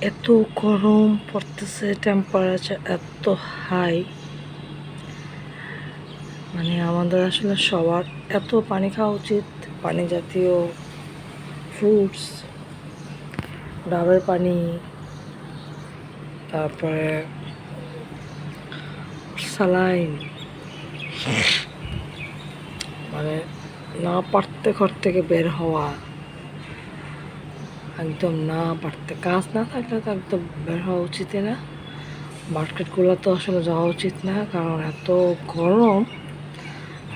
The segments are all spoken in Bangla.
এত গরম পড়তেছে টেম্পারেচার এত হাই মানে আমাদের আসলে সবার এত পানি খাওয়া উচিত, পানি জাতীয় ফ্রুটস ডাবের পানি, তারপরে সালাইন মানে না পারতে ঘর থেকে বের হওয়া। একদম না পারতে, কাজ না থাকলে তো একদম বের হওয়া উচিত না। মার্কেটগুলো তো আসলে যাওয়া উচিত না, কারণ এত গরম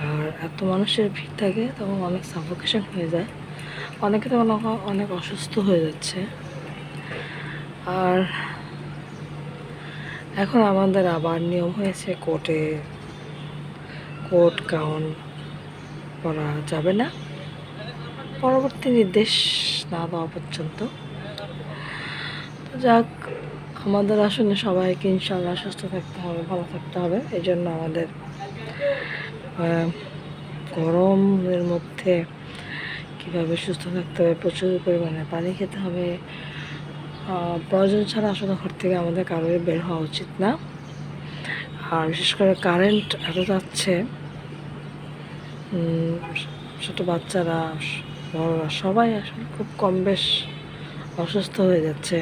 আর এত মানুষের ভিড় থাকে, তখন অনেক সাফোকেশন হয়ে যায়। অনেকে তখন অনেক অসুস্থ হয়ে যাচ্ছে। আর এখন আমাদের আবার নিয়ম হয়েছে কোর্টে, কোর্ট গাউন পরা যাবে না। পরবর্তী নির্দেশ না দেওয়া পর্যন্ত। যাক, আমাদের আসলে সবাইকে ইনশাল্লাহ সুস্থ থাকতে হবে, ভালো থাকতে হবে। এই জন্য আমাদের গরমের মধ্যে কীভাবে সুস্থ থাকতে হবে, প্রচুর পরিমাণে পানি খেতে হবে। প্রয়োজন ছাড়া আসলে ঘর থেকে আমাদের কারোর বের হওয়া উচিত না। আর বিশেষ করে কারেন্ট এত যাচ্ছে ছোটো বাচ্চারা বড়রা সবাই আসলে খুব কম বেশ অসুস্থ হয়ে যাচ্ছে।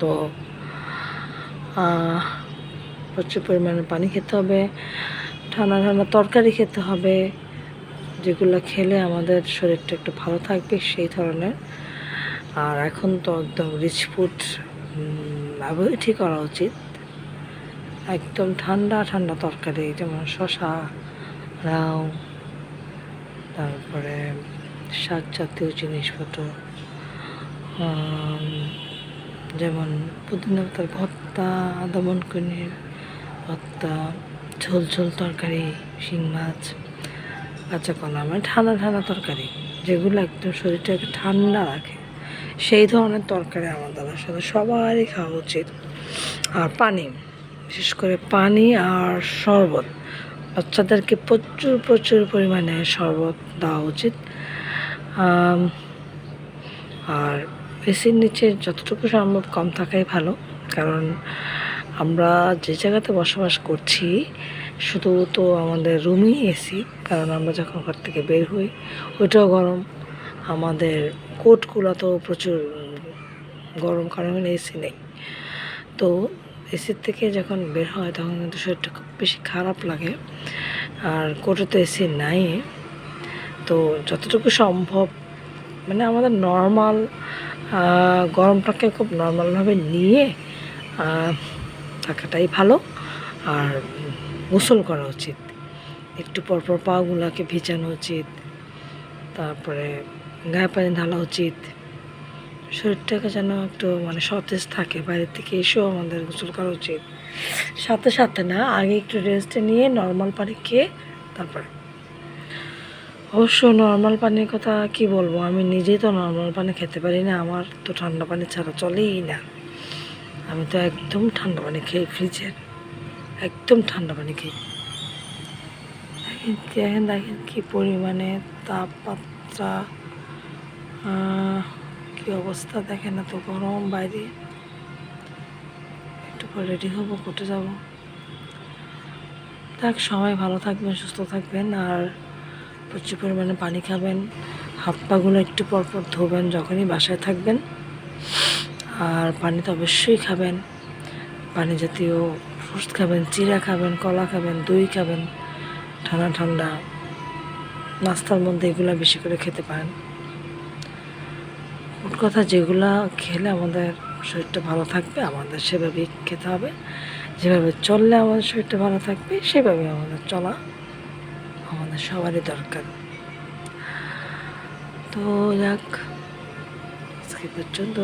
তো প্রচুর পরিমাণে পানি খেতে হবে, ঠান্ডা ঠান্ডা তরকারি খেতে হবে, যেগুলো খেলে আমাদের শরীরটা একটু ভালো থাকবে সেই ধরনের। আর এখন তো একদম রিচ ফুড অ্যাভয়েডই করা উচিত। একদম ঠান্ডা ঠান্ডা তরকারি, যেমন শশা লাউ, তারপরে শাক জাতীয় জিনিসপত্র যেমন পুদিনা পাতার ভর্তা দমন কনির ভর্তা, ঝোল ঝোল তরকারি, শিং মাছ, কাঁচা কলা মানে ঠান্ডা ঠান্ডা তরকারি, যেগুলো একদম শরীরটাকে ঠান্ডা রাখে। সেই ধরনের তরকারি আমাদের আসলে সবারই খাওয়া উচিত। আর পানি, বিশেষ করে পানি আর শরবত। বাচ্চাদেরকে প্রচুর প্রচুর পরিমাণে শরবত দেওয়া উচিত। আর এসির নিচে যতটুকু সম্ভব কম থাকাই ভালো, কারণ আমরা যে জায়গাতে বসবাস করছি, শুধু তো আমাদের রুমই এসি, কারণ আমরা যখন ঘর থেকে বের হই, ওইটাও গরম। আমাদের কোটগুলো তো প্রচুর গরম, কারণ এসি নেই। তো এসির থেকে যখন বের হয়, তখন কিন্তু শরীরটা খুব বেশি খারাপ লাগে। আর কোর্টে তো এসি নাই। তো যতটুকু সম্ভব মানে আমাদের নর্মাল গরমটাকে খুব নর্মালভাবে নিয়ে থাকাটাই ভালো। আর গোসল করা উচিত। একটু পরপর পাগুলোকে ভিজানো উচিত। তারপরে গায়ে পানি ঢালা উচিত। শরীরটাকে যেন একটু মানে সতেজ থাকে। বাইরে থেকে এসেও আমাদের গোসল করা উচিত। সাথে সাথে না, আগে একটু রেস্ট নিয়ে নর্মাল পানি খেয়ে, তারপরে অবশ্য নর্মাল পানির কথা কি বলব? আমি নিজেই তো নর্মাল পানি খেতে পারি না। আমার তো ঠান্ডা পানি ছাড়া চলেই না। আমি তো একদম ঠান্ডা পানি খাই ফ্রিজের একদম ঠান্ডা পানি খাই দেখেন দেখেন কী পরিমাণে তাপমাত্রা। কি অবস্থা দেখেন এত গরম বাইরে। একটু পরে রেডি হব, কোর্টে যাব। থাক সবাই ভালো থাকবেন, সুস্থ থাকবেন। আর প্রচুর পরিমাণে পানি খাবেন, হাত পাগুলো একটু পর পর ধোবেন যখনই বাসায় থাকবেন। আর পানি তো অবশ্যই খাবেন। পানি জাতীয় ফ্রুটস খাবেন, চিড়া খাবেন, কলা খাবেন, দই খাবেন, ঠান্ডা ঠান্ডা নাস্তার মধ্যে এগুলো বেশি করে খেতে পারেন। মোট কথা যেগুলো খেলে আমাদের শরীরটা ভালো থাকবে, আমাদের সেভাবেই খেতে হবে। যেভাবে চললে আমাদের শরীরটা ভালো থাকবে সেভাবে আমাদের চলা। আমাদের সবারই দরকার। তো যাক আজকে পর্যন্ত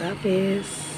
হাফেজ।